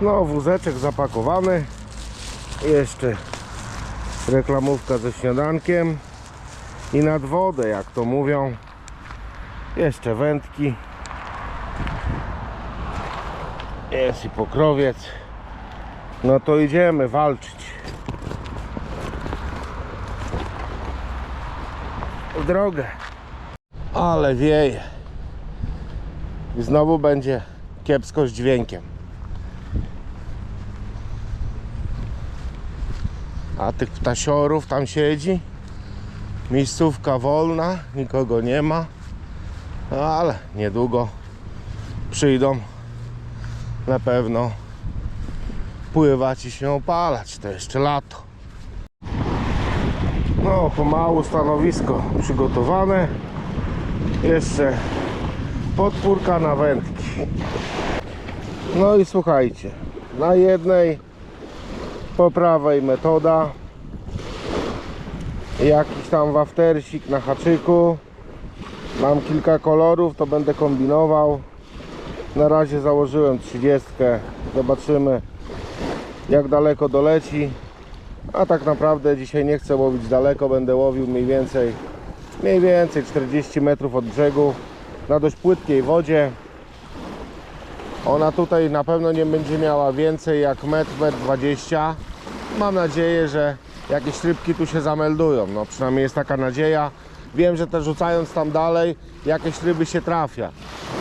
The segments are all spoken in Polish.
No, wózeczek zapakowany. Jeszcze reklamówka ze śniadankiem. I nad wodę, jak to mówią. Jeszcze wędki. Jest i pokrowiec. No to idziemy walczyć. W drogę. Ale wieje. I znowu będzie kiepsko z dźwiękiem. A tych ptasiorów tam siedzi. Miejscówka wolna, nikogo nie ma. Ale niedługo przyjdą na pewno pływać i się opalać. To jeszcze lato. No, pomału stanowisko przygotowane. Jeszcze podpórka na wędki. No i słuchajcie, na jednej po prawej metoda. Jakiś tam waftersik na haczyku. Mam kilka kolorów, to będę kombinował. Na razie założyłem 30 zobaczymy jak daleko doleci. A tak naprawdę dzisiaj nie chcę łowić daleko będę łowił mniej więcej mniej więcej 40 metrów od brzegu na dość płytkiej wodzie. Ona tutaj na pewno nie będzie miała więcej jak metr, metr 20 mam nadzieję, że jakieś rybki tu się zameldują no przynajmniej jest taka nadzieja wiem, że też rzucając tam dalej jakieś ryby się trafia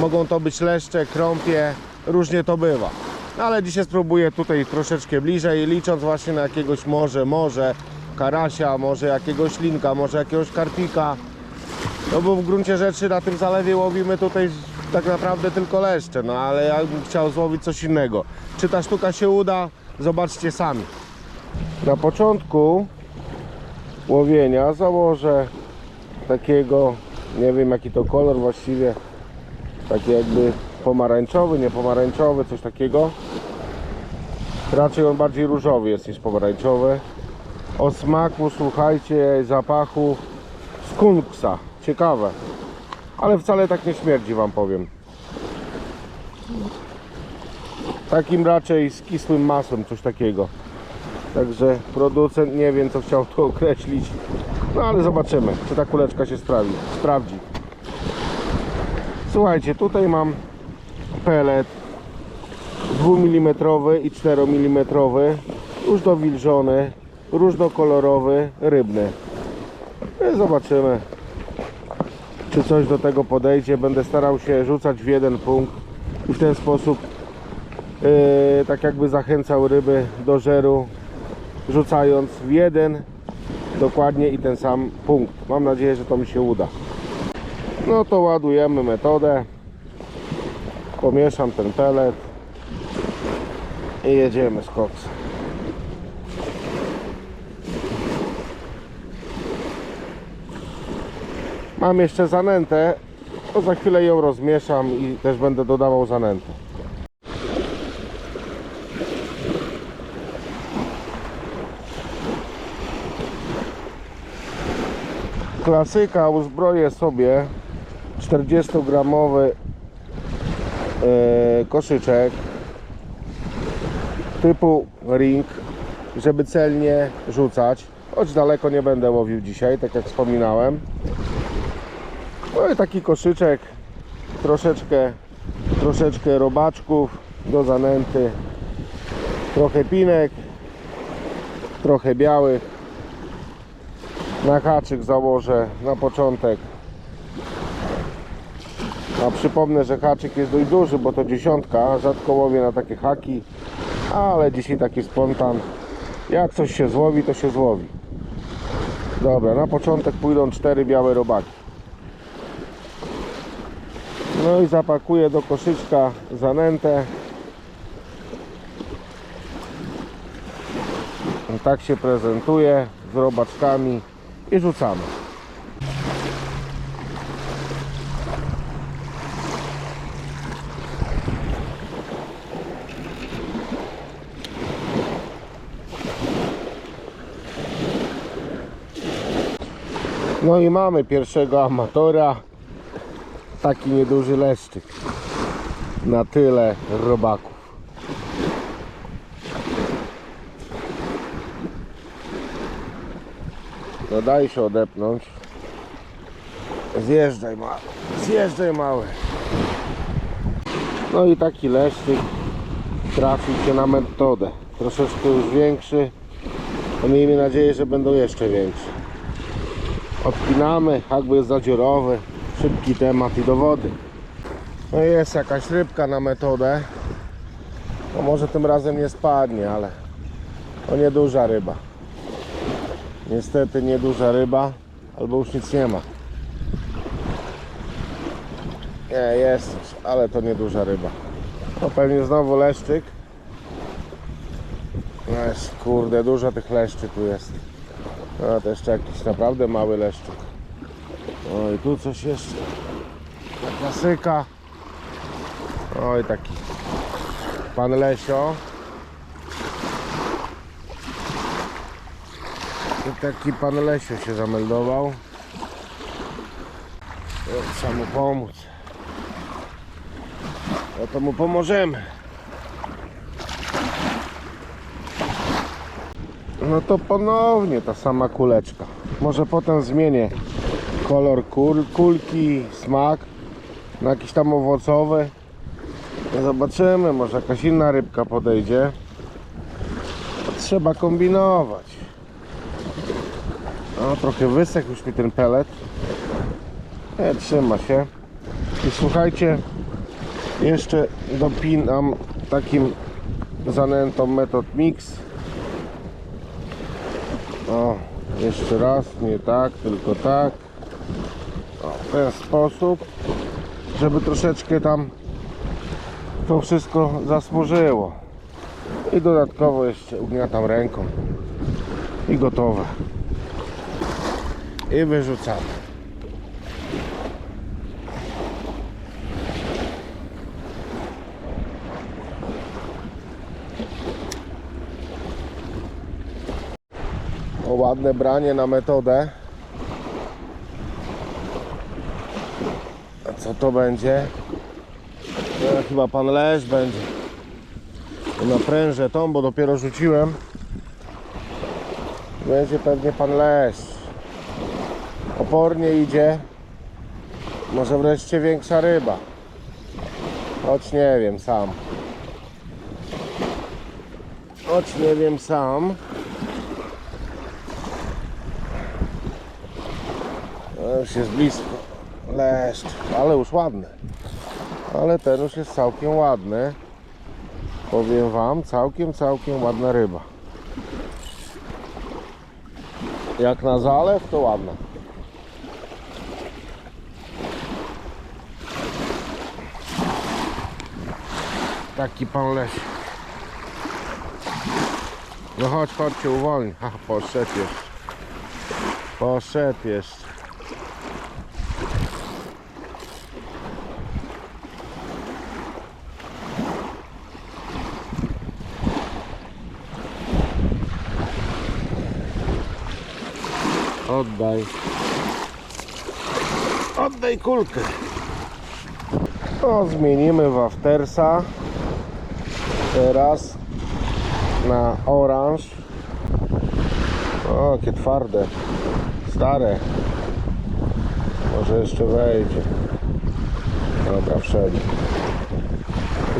mogą to być leszcze, krąpie różnie to bywa no, ale dzisiaj spróbuję tutaj troszeczkę bliżej licząc właśnie na jakiegoś może, może karasia, może jakiegoś linka, może jakiegoś karpika no bo w gruncie rzeczy na tym zalewie łowimy tutaj tak naprawdę tylko leszcze, no ale ja bym chciał złowić coś innego. Czy ta sztuka się uda? Zobaczcie sami. Na początku łowienia założę takiego, nie wiem jaki to kolor właściwie, taki jakby pomarańczowy, nie pomarańczowy, coś takiego. Raczej on bardziej różowy jest niż pomarańczowy. O smaku, słuchajcie, zapachu skunksa. Ciekawe. Ale wcale tak nie śmierdzi wam powiem. Takim raczej z kisłym masłem, coś takiego. Także producent nie wiem co chciał tu określić. No ale zobaczymy, czy ta kuleczka się sprawi, sprawdzi. Słuchajcie, tutaj mam pelet 2 mm i 4 mm już różnokolorowy, rybny. I zobaczymy czy coś do tego podejdzie. Będę starał się rzucać w jeden punkt i w ten sposób yy, tak jakby zachęcał ryby do żeru, rzucając w jeden dokładnie i ten sam punkt. Mam nadzieję, że to mi się uda. No to ładujemy metodę. Pomieszam ten pelet i jedziemy z koksem. Mam jeszcze zanętę, to za chwilę ją rozmieszam i też będę dodawał zanętę. Klasyka uzbroję sobie 40 gramowy e, koszyczek typu ring, żeby celnie rzucać. Choć daleko nie będę łowił dzisiaj, tak jak wspominałem. No i taki koszyczek, troszeczkę, troszeczkę robaczków do zanęty, trochę pinek, trochę białych. Na haczyk założę na początek. A przypomnę, że haczyk jest dość duży, bo to dziesiątka, rzadko łowię na takie haki, ale dzisiaj taki spontan. Jak coś się złowi, to się złowi. Dobra, na początek pójdą cztery białe robaki. No i zapakuję do koszyczka zanętę. Tak się prezentuje z robaczkami i rzucamy. No i mamy pierwszego amatora. Taki nieduży leszczyk. Na tyle robaków No daj się odepnąć. Zjeżdżaj mały. Zjeżdżaj mały. No i taki leszczyk trafił się na metodę. Troszeczkę już większy. To miejmy nadzieję, że będą jeszcze większe. Odpinamy, jakby jest zadziorowy. Szybki temat i do wody. No jest jakaś rybka na metodę. No może tym razem nie spadnie, ale to nieduża ryba. Niestety nieduża ryba, albo już nic nie ma. Nie, jest coś, ale to nieduża ryba. No pewnie znowu leszczyk. No jest, kurde, dużo tych leszczy tu jest. No to jeszcze jakiś naprawdę mały leszczyk. No i tu coś jeszcze. Ta klasyka. Oj, taki pan Lesio. Tu taki pan Lesio się zameldował. Trzeba mu pomóc. No to mu pomożemy. No to ponownie ta sama kuleczka. Może potem zmienię kolor kul, kulki, smak na jakiś tam owocowy. Zobaczymy, może jakaś inna rybka podejdzie. To trzeba kombinować. No, trochę wysechł już mi ten pelet. Nie, trzyma się. I słuchajcie, jeszcze dopinam takim zanętą metod mix. O, jeszcze raz, nie tak, tylko tak. O, w ten sposób, żeby troszeczkę tam to wszystko zasłużyło. I dodatkowo jeszcze ugniatam ręką. I gotowe. I wyrzucamy. O, ładne branie na metodę. A co to będzie? No, chyba pan Lesz będzie. Naprężę tą, bo dopiero rzuciłem. Będzie pewnie pan Lesz. Opornie idzie. Może wreszcie większa ryba. Choć nie wiem sam. Choć nie wiem sam. Już jest blisko. Leszcz, ale już ładny. Ale ten już jest całkiem ładny. Powiem wam, całkiem, całkiem ładna ryba. Jak na zalew, to ładna. Taki pan leś. No chodź, chodź cię uwolni. Ha, poszedł jeszcze. Poszedł jeszcze. Oddaj. Oddaj kulkę. No, zmienimy w aftersa. Teraz na oranż. O, jakie twarde. Stare. Może jeszcze wejdzie. Dobra, wszedł.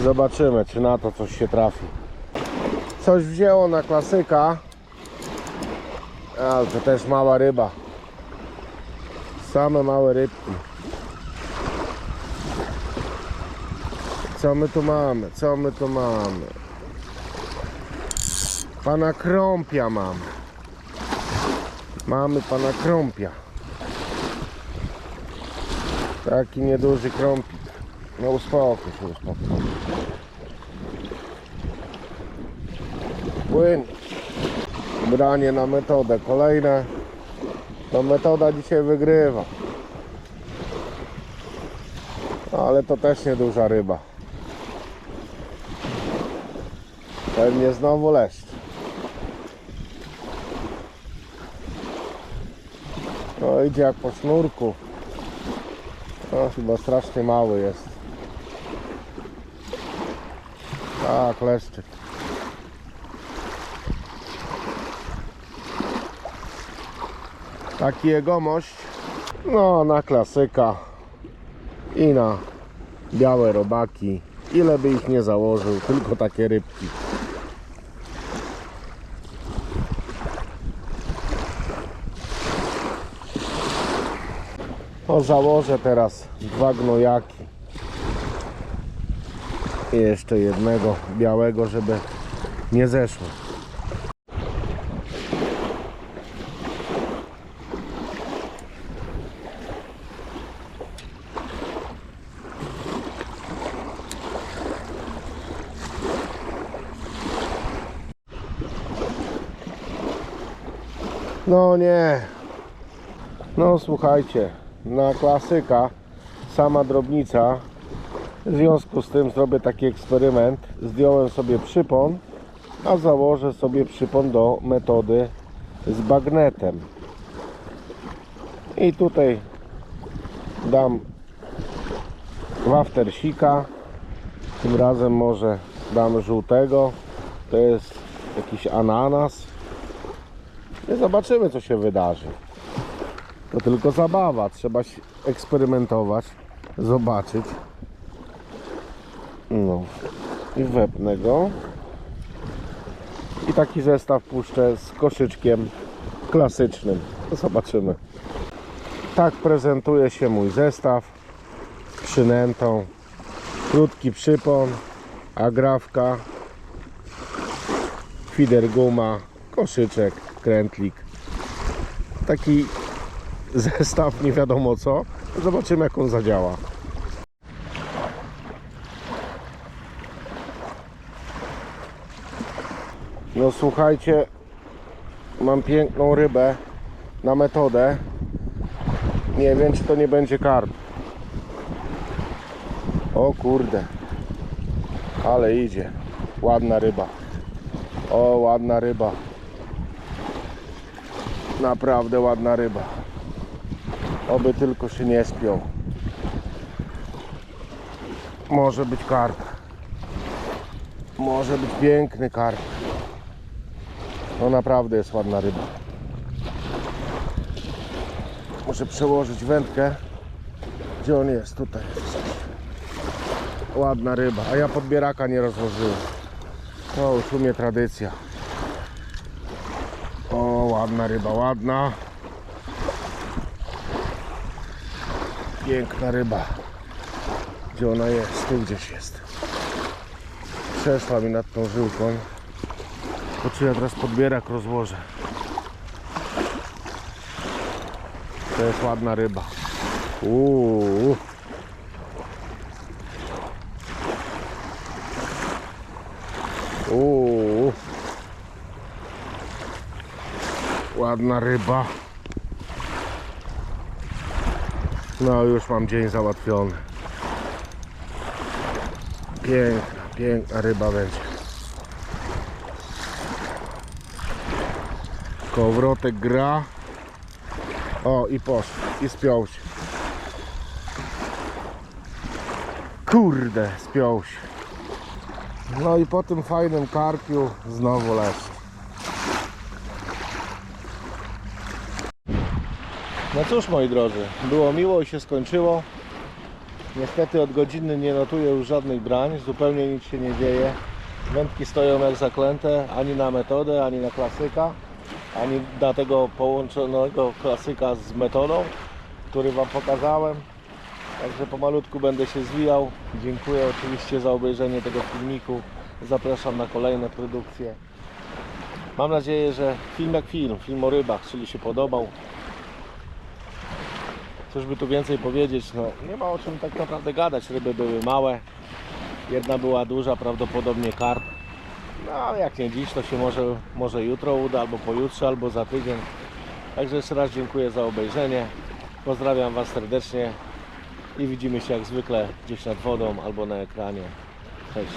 Zobaczymy, czy na to coś się trafi. Coś wzięło na klasyka. Ale to też mała ryba. Same małe rybki. Co my tu mamy? Co my tu mamy? Pana krąpia mamy. Mamy pana krąpia. Taki nieduży krąpik. No uspokój się, uspokój. Płyn. Branie na metodę kolejne. To metoda dzisiaj wygrywa. Ale to też nieduża ryba. Pewnie znowu leszcz. No idzie jak po sznurku. No chyba strasznie mały jest. Tak, leszczyk. Taki jegomość. No, na klasyka. I na białe robaki. Ile by ich nie założył, tylko takie rybki. O, założę teraz dwa gnojaki. I jeszcze jednego białego, żeby nie zeszło. No nie. No słuchajcie, na klasyka sama drobnica. W związku z tym zrobię taki eksperyment. Zdjąłem sobie przypon, a założę sobie przypon do metody z bagnetem. I tutaj dam waftersika. Tym razem może dam żółtego. To jest jakiś ananas. I zobaczymy co się wydarzy. To tylko zabawa. Trzeba eksperymentować, zobaczyć. No i wepnę go. I taki zestaw puszczę z koszyczkiem klasycznym. Zobaczymy. Tak prezentuje się mój zestaw z przynętą. Krótki przypon, agrafka, fider guma, koszyczek, krętlik. Taki zestaw nie wiadomo co. Zobaczymy jak on zadziała. No słuchajcie, mam piękną rybę na metodę. Nie wiem czy to nie będzie karp. O kurde. Ale idzie. Ładna ryba. O, ładna ryba. Naprawdę ładna ryba. Oby tylko się nie spiął. Może być karp. Może być piękny karp. No naprawdę jest ładna ryba. Muszę przełożyć wędkę. Gdzie on jest? Tutaj jest. Ładna ryba. A ja podbieraka nie rozłożyłem. To już u mnie tradycja. O, ładna ryba, ładna. Piękna ryba. Gdzie ona jest? Tu gdzieś jest. Przeszła mi nad tą żyłką. To teraz podbierak rozłożę? To jest ładna ryba. Uuu. Uuu. Ładna ryba. No już mam dzień załatwiony. Piękna, piękna ryba będzie. Kołowrotek gra. O i poszedł. I spiął się. Kurde, spiął się. No i po tym fajnym karpiu znowu lesz. No cóż moi drodzy, było miło i się skończyło. Niestety od godziny nie notuję już żadnych brań, zupełnie nic się nie dzieje. Wędki stoją jak zaklęte, ani na metodę, ani na klasyka, ani na tego połączonego klasyka z metodą, który Wam pokazałem. Także pomalutku będę się zwijał. Dziękuję oczywiście za obejrzenie tego filmiku. Zapraszam na kolejne produkcje. Mam nadzieję, że film jak film, film o rybach, czyli się podobał. Cóż by tu więcej powiedzieć, no nie ma o czym tak naprawdę gadać. Ryby były małe, jedna była duża, prawdopodobnie karp. No ale jak nie dziś, to się może, może jutro uda, albo pojutrze, albo za tydzień. Także jeszcze raz dziękuję za obejrzenie. Pozdrawiam Was serdecznie i widzimy się jak zwykle gdzieś nad wodą albo na ekranie. Cześć.